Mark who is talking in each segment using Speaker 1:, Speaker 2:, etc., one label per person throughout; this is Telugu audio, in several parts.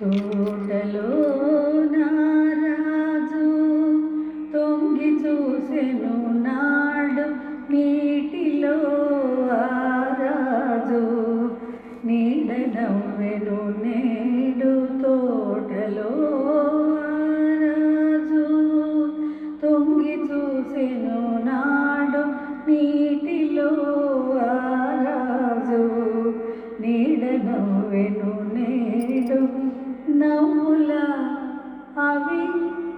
Speaker 1: తోటలో నారాజు తొంగి చూసెను నాడు నీటిలో ఆరాజు నీడనవ్వెను నేడు తోటలో రాజు. తొంగి చూసెను నాడు నీటిలో ఆ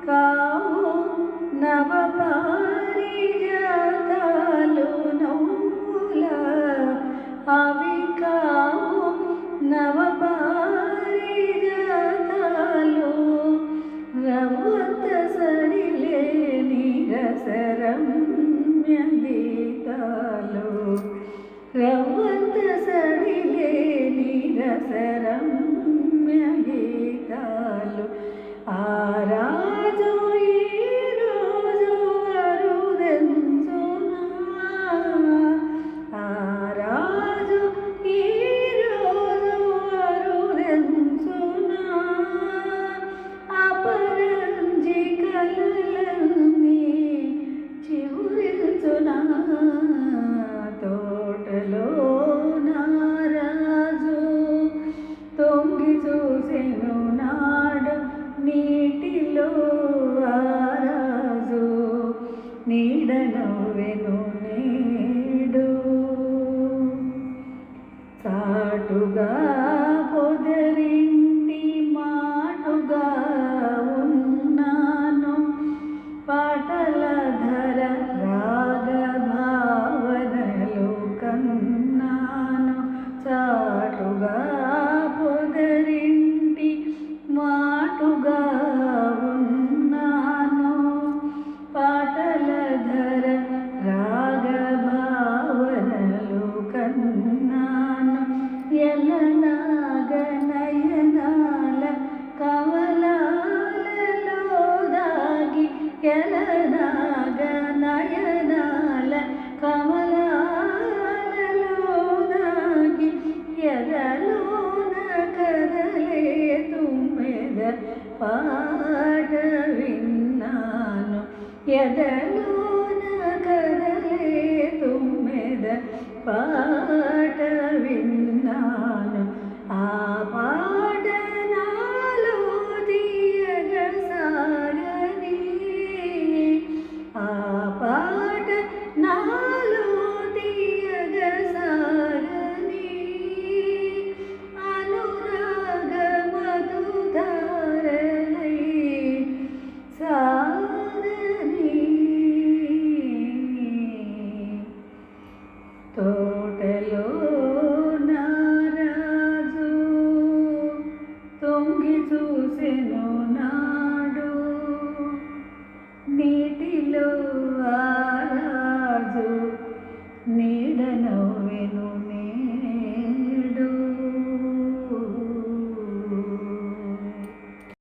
Speaker 1: కావు నవపారిజాతాలు నవ్వుల అవి ఆరాజు నీడనవ్వెను నేడు. చాటుగా పొదరింటి మాటుగా ఉన్నాను పాటల ధర പാടവിന്നാനു യദലൂന കരലേ തുമ്മെത പാ 아.